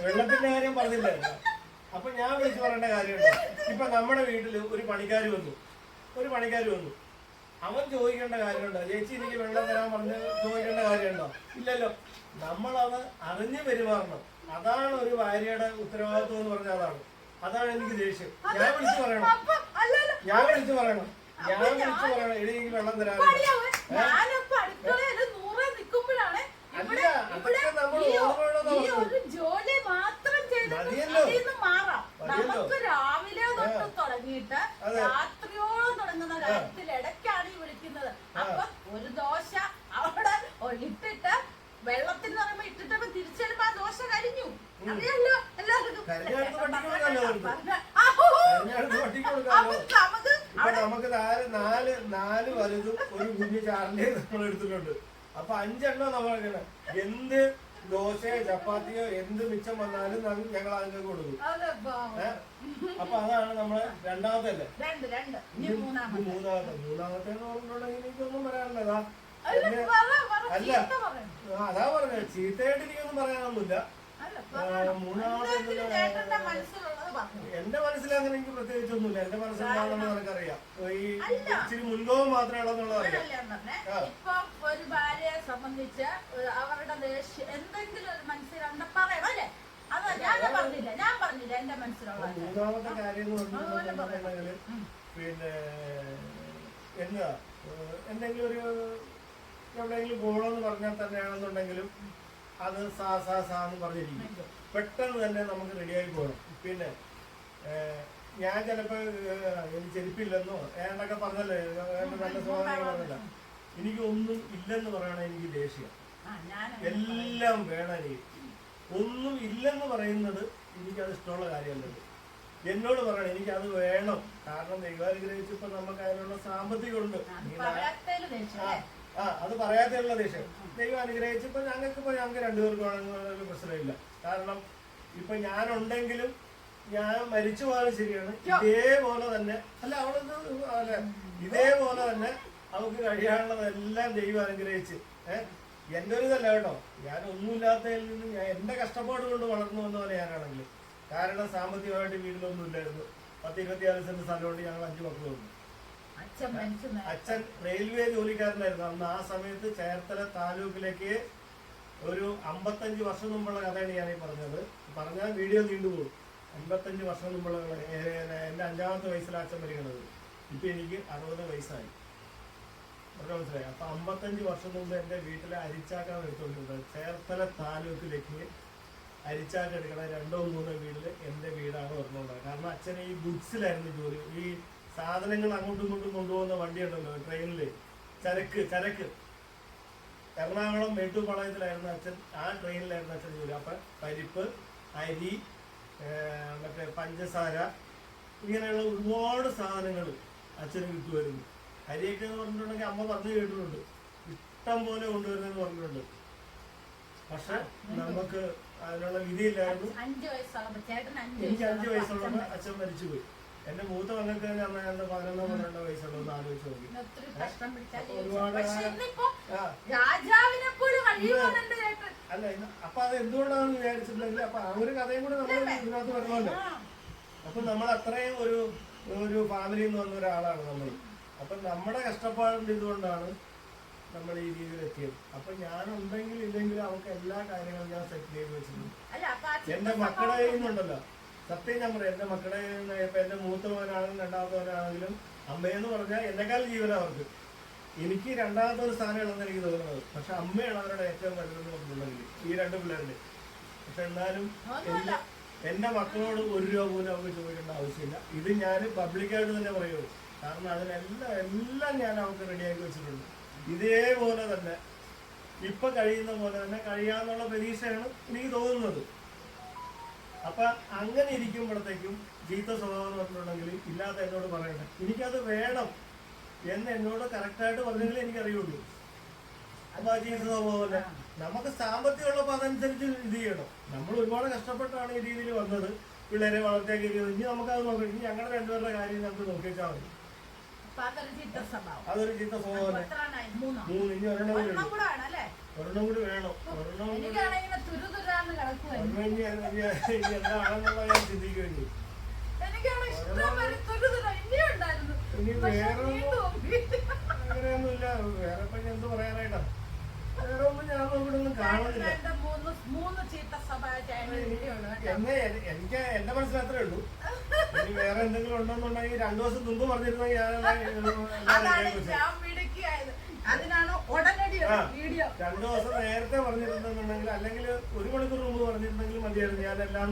വെള്ളത്തിന്റെ കാര്യം പറഞ്ഞില്ലേ? അപ്പൊ ഞാൻ വിളിച്ചു പറയേണ്ട കാര്യമുണ്ട്? ഇപ്പൊ നമ്മുടെ വീട്ടിൽ ഒരു പണിക്കാർ വന്നു. ഒരു പണിക്കാർ വന്നു. അവൻ ചോദിക്കേണ്ട കാര്യമുണ്ടോ? ചേച്ചി എനിക്ക് വെള്ളം തരാൻ പറഞ്ഞ് ചോദിക്കേണ്ട കാര്യമുണ്ടോ? ഇല്ലല്ലോ. നമ്മളത് അറിഞ്ഞു പെരുമാറണം. അതാണ് ഒരു ഭാര്യയുടെ ഉത്തരവാദിത്വം എന്ന് പറഞ്ഞ അതാണ്. അതാണ് എനിക്ക് ദേഷ്യം. ഞാൻ വിളിച്ചു പറയണം. ഞാൻ വിളിച്ചു പറയണം. ഞാൻ വിളിച്ചു പറയണം. എടി എനിക്ക് വെള്ളം തരാൻ അല്ല, അതൊക്കെ നമ്മൾ ഈ മാറാം. നമുക്ക് രാവിലെ തൊട്ട് തുടങ്ങിയിട്ട്. രാത്രിയോളം തുടങ്ങുന്ന കാര്യത്തിൽ ഇടയ്ക്കാണ് ഈ വിളിക്കുന്നത്. അപ്പൊ ഒരു ദോശ അവിടെ ഇട്ടിട്ട് വെള്ളത്തിൽ എന്ന് പറയുമ്പോ ഇട്ടിട്ട് തിരിച്ചെടുമ്പോ ആ ദോശ കരിഞ്ഞു. അറിയാലോ എല്ലാവർക്കും. നമുക്ക് നാല് നാല് നാല് വലുതും ഒരു കുഞ്ഞു ചാറിന്റെ നമ്മൾ എടുത്തിട്ടുണ്ട്. അപ്പൊ അഞ്ചെണ്ണം നമ്മൾ എന്ത് ദോശയോ ചപ്പാത്തിയോ എന്ത് മിച്ചം വന്നാലും അത് ഞങ്ങൾ അതിന് കൊടുക്കും. അപ്പൊ അതാണ് നമ്മളെ രണ്ടാമത്തെ അല്ലേ മൂന്നാമത്തെ. മൂന്നാമത്തെ. എന്ന് പറഞ്ഞിട്ടുണ്ടെങ്കിൽ എനിക്കൊന്നും പറയാനുള്ളതാ അല്ല, അതാ പറഞ്ഞത്. ചീത്തയായിട്ട് എനിക്കൊന്നും പറയാനൊന്നുമില്ല. എന്റെ മനസ്സിൽ അങ്ങനെ എനിക്ക് പ്രത്യേകിച്ചൊന്നുമില്ല. എന്റെ മനസ്സിലാണെന്ന് നിനക്കറിയാം. ഈ. ഇച്ചിരി മുൻകോപം മാത്രമേ ഉള്ളതെന്നുള്ളത് അറിയാം. ഇപ്പൊ ഒരു ഭാര്യയെ സംബന്ധിച്ച് അവരുടെ ദേഷ്യം എന്തെങ്കിലും ഒരു മനസ്സിലുണ്ട് പറയണം അല്ലേ? അത് ഞാൻ പറഞ്ഞില്ല. ഞാൻ പറഞ്ഞില്ല എന്റെ അപ്പൊ മൂന്നാമത്തെ കാര്യം എന്ന് പറഞ്ഞിട്ടുണ്ടെങ്കിൽ പിന്നെ എന്താ എന്തെങ്കിലും ഒരു എവിടെയെങ്കിലും പോകണമെന്ന് പറഞ്ഞാൽ തന്നെയാണെന്നുണ്ടെങ്കിലും അത് സാ സാ സാ എന്ന് പറഞ്ഞിരിക്കും. പെട്ടെന്ന് തന്നെ നമുക്ക് റെഡിയായി പോകണം പിന്നെ ഞാൻ ചിലപ്പോൾ എനിക്ക് ചെരുപ്പില്ലെന്നോ എന്നൊക്കെ പറഞ്ഞല്ലേ ഏണ്ട നല്ല സ്വഭാവം പറഞ്ഞില്ല എനിക്ക് ഒന്നും ഇല്ലെന്ന് പറയണ എനിക്ക് ദേഷ്യം. എല്ലാം വേണം എനിക്ക്. ഒന്നും ഇല്ലെന്ന് പറയുന്നത് എനിക്കത് ഇഷ്ടമുള്ള കാര്യമല്ലത് എന്നോട് പറയണം എനിക്കത് വേണം. കാരണം ദൈവാനുഗ്രഹിച്ചപ്പോ നമുക്ക് അതിനുള്ള സാമ്പത്തികമുണ്ട്. ആ, അത് പറയാത്തുള്ള ദേഷ്യം. ദൈവം അനുഗ്രഹിച്ചപ്പോ ഞങ്ങൾക്ക് ഇപ്പൊ ഞങ്ങൾക്ക് രണ്ടുപേർക്കും ആണെന്ന് പ്രശ്നമില്ല. കാരണം ഇപ്പൊ ഞാനുണ്ടെങ്കിലും ഞാൻ മരിച്ചു പോയാലും ശരിയാണ്. ഇതേപോലെ തന്നെ അല്ല അവളത് അല്ല ഇതേപോലെ തന്നെ അവൾക്ക് കഴിയാനുള്ളതെല്ലാം ദൈവം അനുഗ്രഹിച്ച്. ഏഹ് എന്റെ ഒരു ഇതല്ല കേട്ടോ. ഞാൻ ഒന്നുമില്ലാത്തതിൽ നിന്ന് ഞാൻ എന്റെ കഷ്ടപ്പാട് കൊണ്ട് വളർന്നു വന്ന പോലെ ഞാനാണെങ്കിൽ. കാരണം സാമ്പത്തികമായിട്ട് വീട്ടിലൊന്നും ഇല്ലായിരുന്നു പത്ത് ഇരുപത്തിയാറ് സെന്റ് സ്ഥലമുണ്ട് ഞങ്ങൾ അഞ്ചു മക്കളുണ്ട്. അച്ഛൻ റെയിൽവേ ജോലിക്കാരനായിരുന്നു. അന്ന് ആ സമയത്ത് ചേർത്തല താലൂക്കിലേക്ക് ഒരു അമ്പത്തഞ്ച് വർഷം മുമ്പുള്ള കഥയാണ് ഞാൻ ഈ പറഞ്ഞത്. പറഞ്ഞാൽ വീഡിയോ നീണ്ടുപോകും അമ്പത്തഞ്ച് വർഷം മുമ്പുള്ള എന്റെ അഞ്ചാമത്തെ വയസ്സിലാണ് അച്ഛൻ മരിക്കണത് ഇപ്പൊ എനിക്ക് അറുപത് വയസ്സായി. പറഞ്ഞാൽ മനസ്സിലായി? അപ്പൊ അമ്പത്തഞ്ച് വർഷം മുമ്പ് എന്റെ വീട്ടിലെ അരിച്ചാക്കാൻ എടുത്തോണ്ടിരുന്നത് ചേർത്തല താലൂക്കിലേക്ക് അരിച്ചാക്കെടുക്കണ രണ്ടോ മൂന്നോ വീട്ടിൽ എന്റെ വീടാണ് പറഞ്ഞുകൊണ്ടത് കാരണം അച്ഛൻ ഈ ഗുഡ്സിലായിരുന്നു ജോലി. ഈ സാധനങ്ങൾ അങ്ങോട്ടും ഇങ്ങോട്ടും കൊണ്ടുപോകുന്ന വണ്ടി ഉണ്ടല്ലോ ട്രെയിനിൽ. ചരക്ക് ചരക്ക്. എറണാകുളം മേട്ടുപാളയത്തിലായിരുന്നു അച്ഛൻ ആ ട്രെയിനിലായിരുന്നു അച്ഛൻ ജോലി. അപ്പൊ പരിപ്പ് അരി മറ്റേ പഞ്ചസാര ഇങ്ങനെയുള്ള ഒരുപാട് സാധനങ്ങൾ അച്ഛന് കിട്ടുമായിരുന്നു. അരിയൊക്കെ എന്ന് പറഞ്ഞിട്ടുണ്ടെങ്കിൽ അമ്മ പറഞ്ഞു കേട്ടിട്ടുണ്ട്. ഇഷ്ടം പോലെ കൊണ്ടുവരുന്നെന്ന് പറഞ്ഞിട്ടുണ്ട്. പക്ഷെ നമുക്ക് അതിനുള്ള വിധിയില്ലായിരുന്നു. എനിക്ക് അഞ്ച് വയസ്സുള്ള വയസ്സുള്ളപ്പോൾ അച്ഛൻ മരിച്ചുപോയി. എന്റെ മൂത്ത മകൾക്ക് അന്ന് എന്റെ പതിനൊന്നോ പന്ത്രണ്ടോ വയസ്സുള്ളൂ എന്ന് ആലോചിച്ച് നോക്കി. ഒരുപാട് അല്ല അപ്പൊ അത് എന്തുകൊണ്ടാണെന്ന് വിചാരിച്ചിട്ടുണ്ടെങ്കിൽ അപ്പൊ ആ ഒരു കഥയും കൂടെ നമ്മൾ ഇതിനകത്ത് വരണമല്ലോ. അപ്പൊ നമ്മൾ അത്രയും ഒരു ഒരു ഫാമിലിയിൽ നിന്ന് വന്ന ഒരാളാണ് നമ്മൾ. അപ്പൊ നമ്മുടെ കഷ്ടപ്പാടിന്റെ ഇതുകൊണ്ടാണ് നമ്മൾ ഈ രീതിയിൽ എത്തിയത്. അപ്പൊ ഞാൻ ഉണ്ടെങ്കിൽ ഇല്ലെങ്കിൽ അവർക്ക് എല്ലാ കാര്യങ്ങളും ഞാൻ സെറ്റ് ചെയ്ത് വെച്ചിട്ടുണ്ട്. എന്റെ മക്കളെ ഉണ്ടല്ലോ കയ്യിൽ നിന്നുണ്ടല്ലോ സത്യം ഞാൻ പറയാം. എന്റെ മക്കളെ ഇപ്പൊ എന്റെ മൂത്തവനാണെങ്കിലും രണ്ടാമത്തവനാണെങ്കിലും അമ്മയെന്ന് പറഞ്ഞാൽ എന്നെക്കാൾ ജീവന അവർക്ക്. എനിക്ക് രണ്ടാമത്തെ ഒരു സ്ഥാനമാണെന്ന് എനിക്ക് തോന്നുന്നത്. പക്ഷെ അമ്മയാണ് അവരുടെ ഏറ്റവും വലുതെന്ന് പറഞ്ഞിട്ടുണ്ടെങ്കിൽ ഈ രണ്ട് പിള്ളേരുടെ പക്ഷെ എന്നാലും എന്റെ മക്കളോട് ഒരു രൂപ പോലും അവർക്ക് ചോദിക്കേണ്ട ആവശ്യമില്ല. ഇത് ഞാൻ പബ്ലിക്കായിട്ട് തന്നെ പറയുള്ളൂ. കാരണം അതിനെല്ലാം എല്ലാം ഞാൻ അവർക്ക് റെഡിയാക്കി വെച്ചിട്ടുണ്ട്. ഇതേപോലെ തന്നെ ഇപ്പൊ കഴിയുന്ന പോലെ തന്നെ കഴിയാന്നുള്ള പ്രതീക്ഷയാണ് എനിക്ക് തോന്നുന്നത്. അപ്പൊ അങ്ങനെ ഇരിക്കുമ്പോഴത്തേക്കും ജീവിത സ്വഭാവം പറഞ്ഞിട്ടുണ്ടെങ്കിൽ ഇല്ലാത്ത എന്നോട് പറയണം എനിക്കത് വേണം എന്ന് എന്നോട് കറക്റ്റായിട്ട് പറഞ്ഞെങ്കിലേ എനിക്കറിയുള്ളൂ. അപ്പൊ ആ ജീവിത സ്വഭാവം നമുക്ക് നമുക്ക് സാമ്പത്തികമുള്ളപ്പോൾ അതനുസരിച്ച് ഇത് ചെയ്യണം. നമ്മൾ ഒരുപാട് കഷ്ടപ്പെട്ടാണ് ഈ രീതിയിൽ വന്നത്. പിള്ളേരെ വളർത്തിയാക്കി ഇനി നമുക്കത് നോക്കാം. ഇനി ഞങ്ങളുടെ രണ്ടുപേരുടെ കാര്യം നമുക്ക് അപ്പൊ അതൊരു ചിത്ത സ്വഭാവം? മൂന്നോ. ഇനി ഒരെണ്ണം കൂടി ആണല്ലേ ഒരെണ്ണം കൂടി വേണം. ഒരെണ്ണം കൂടി ഒരെണ്ണം ഇനി എന്താണെന്നുള്ള ഞാൻ ചിന്തിക്കുകയും ഇനി. വേറെ അങ്ങനെയൊന്നുമില്ല. വേറെ ഇപ്പൊ എന്ത് പറയാനായിട്ടാ? വേറെ ഒന്നും ഞാൻ ഒന്നും കാണുന്നില്ല. എന്നെ എനിക്ക് എന്റെ മനസ്സിൽ അത്രേ ഉള്ളൂ. ഇനി വേറെ എന്തെങ്കിലും ഉണ്ടെന്നുണ്ടെങ്കിൽ രണ്ടു ദിവസം മുമ്പ് പറഞ്ഞിരുന്നെങ്കിൽ ഞാൻ അതാണ് ഞാൻ മിടുക്കിയായത്. അതിനാണ് ഉടനടി ഒരു ആ. വീഡിയോ. രണ്ടു ദിവസം നേരത്തെ പറഞ്ഞിരുന്നെന്നുണ്ടെങ്കിൽ അല്ലെങ്കിൽ ഒരു മണിക്കൂർ മുമ്പ് പറഞ്ഞിരുന്നെങ്കിൽ മതിയായിരുന്നു. ഞാനെല്ലാം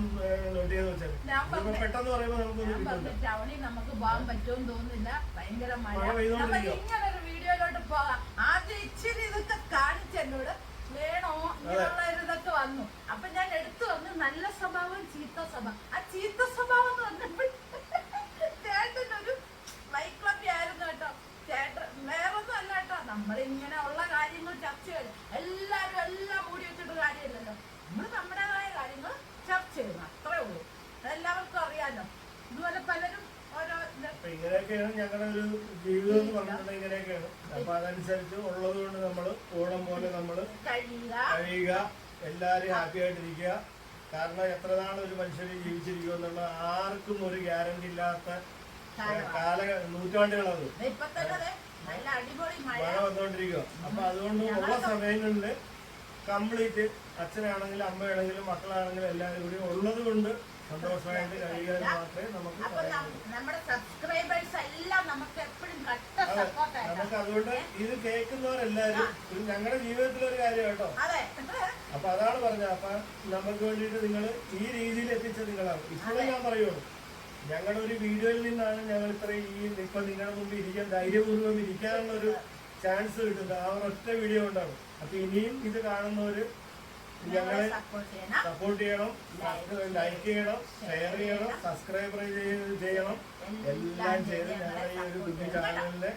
നോട്ട് ചെയ്ത് വെച്ചത്. ഞാൻ ഇപ്പൊ പറഞ്ഞ- പെട്ടെന്ന് പറയുമ്പോൾ ഞാൻ നമുക്കൊന്നും കിട്ടില്ല പറഞ്ഞു ടൗണിൽ നമുക്ക് പോകാൻ പറ്റുമെന്ന് തോന്നുന്നില്ല. ഭയങ്കര മഴ. മഴ നമുക്ക് പെയ്തുകൊണ്ടിരിക്കുവാ. ഇങ്ങനെ ഒരു വീഡിയോയിലോട്ട് പോകാം. ആദ്യം ഇച്ചിരി ഇതൊക്കെ കാണിച്ചെന്നോട് വേണോ ഇങ്ങനെയുള്ള ഒരു ഇതൊക്കെ വന്നു. അപ്പൊ ഞാൻ എടുത്തു വന്ന് നല്ല സ്വഭാവം ചീത്ത സ്വഭാവം ആ ചീത്ത സ്വഭാവം എന്ന് പറഞ്ഞപ്പോൾ ചേട്ടനൊരു വൈക്ലബി ആയിരുന്നു കേട്ടോ ചേട്ടൻ വേറൊന്നും അല്ല കേട്ടോ നമ്മളിങ്ങനെ ഉള്ള കാര്യങ്ങൾ ചർച്ച ചെയ്യും എല്ലാരും എല്ലാം മൂടി വെച്ചിട്ട് കാര്യമില്ലല്ലോ നമ്മൾ നമ്മുടേതായ കാര്യങ്ങൾ ചർച്ച ചെയ്യുന്നു അത്രേ ഉള്ളൂ അതെല്ലാവർക്കും അറിയാലോ ഇതുപോലെ പലരും ഓരോ ഇത് അപ്പൊ ഇങ്ങനെയൊക്കെയാണ് ഞങ്ങളുടെ ഒരു ജീവിതം എന്ന് പറഞ്ഞിട്ടുണ്ടെങ്കിൽ ഇങ്ങനെയൊക്കെയാണ് അപ്പൊ അതനുസരിച്ച് ഉള്ളത് കൊണ്ട് നമ്മൾ ഓണം പോലെ നമ്മൾ കഴിയുക. എല്ലാരും എല്ലാവരും ഹാപ്പി ആയിട്ടിരിക്കുക കാരണം എത്ര നാൾ ഒരു മനുഷ്യന് ജീവിച്ചിരിക്കും എന്നുള്ള ആർക്കും ഒരു ഗ്യാരണ്ടി ഇല്ലാത്ത. കാല. നൂറ്റാണ്ടുകളത്. മഴ. വന്നുകൊണ്ടിരിക്കുക അപ്പൊ അതുകൊണ്ട് ഉള്ള സമയങ്ങളിൽ കംപ്ലീറ്റ് അച്ഛനാണെങ്കിലും അമ്മയാണെങ്കിലും മക്കളാണെങ്കിലും എല്ലാവരും കൂടി ഉള്ളത് കൊണ്ട് സന്തോഷമായിട്ട് കഴിയുക മാത്രമേ നമുക്ക് നമ്മുടെ സബ്സ്ക്രൈബേഴ്സ് എല്ലാം നമുക്ക് എപ്പോഴും കട്ട സപ്പോർട്ട് നമുക്ക് അതുകൊണ്ട് ഇത് കേൾക്കുന്നവരെല്ലാരും ഇത് ഞങ്ങളുടെ ജീവിതത്തിലൊരു കാര്യം കേട്ടോ. അപ്പൊ അതാണ് പറഞ്ഞത്. അപ്പൊ നമുക്ക് വേണ്ടിയിട്ട് നിങ്ങൾ ഈ രീതിയിൽ എത്തിച്ചത് നിങ്ങളാണ്. ഇപ്പോഴും ഞാൻ പറയുള്ളൂ ഞങ്ങളുടെ ഒരു വീഡിയോയിൽ നിന്നാണ് ഞങ്ങൾ ഇത്രയും ഈ ഇപ്പൊ നിങ്ങളുടെ മുമ്പിൽ ഇരിക്കാൻ ധൈര്യപൂർവം ഇരിക്കാനുള്ള ഒരു ചാൻസ് കിട്ടുന്നത്. ആ ഒരൊറ്റ വീഡിയോ കൊണ്ടാണ്. അപ്പൊ ഇനിയും ഇത് കാണുന്നവര് ഞങ്ങളെ സപ്പോർട്ട് ചെയ്യണം. ലൈക്ക് ചെയ്യണം. ഷെയർ ചെയ്യണം. സബ്സ്ക്രൈബ് ചെയ്യണം. എല്ലാം ചെയ്ത് ഞങ്ങളുടെ ഈ ഒരു കുഞ്ഞു ചാനലിനെ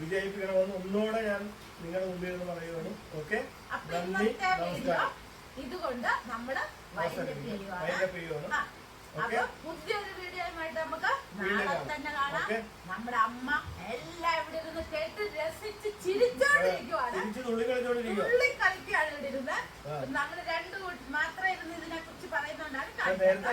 വിജയിപ്പിക്കണമെന്ന് ഒന്നുകൂടെ ഞാൻ നിങ്ങളുടെ മുമ്പിൽ നിന്ന് പറയുകയാണ് ഓക്കെ നന്ദി. നമസ്കാരം. ഇതുകൊണ്ട് നമ്മുടെ ചെയ്യുവാണ്. അപ്പൊ പുതിയൊരു വീഡിയോയുമായിട്ട് നമുക്ക് നാളെ തന്നെ കാണാം. നമ്മുടെ അമ്മ എല്ലാം ഇവിടെ ഇരുന്ന് കേട്ട് രസിച്ച് ചിരിച്ചോണ്ടിരിക്കുവാണ്. തുള്ളി കളിക്കുകയാണ് ഇവിടെ ഇരുന്ന്. നമ്മൾ രണ്ടു മാത്രം ഇരുന്ന് ഇതിനെ കുറിച്ച് പറയുന്നോണ്ടാണ് നേരത്തെ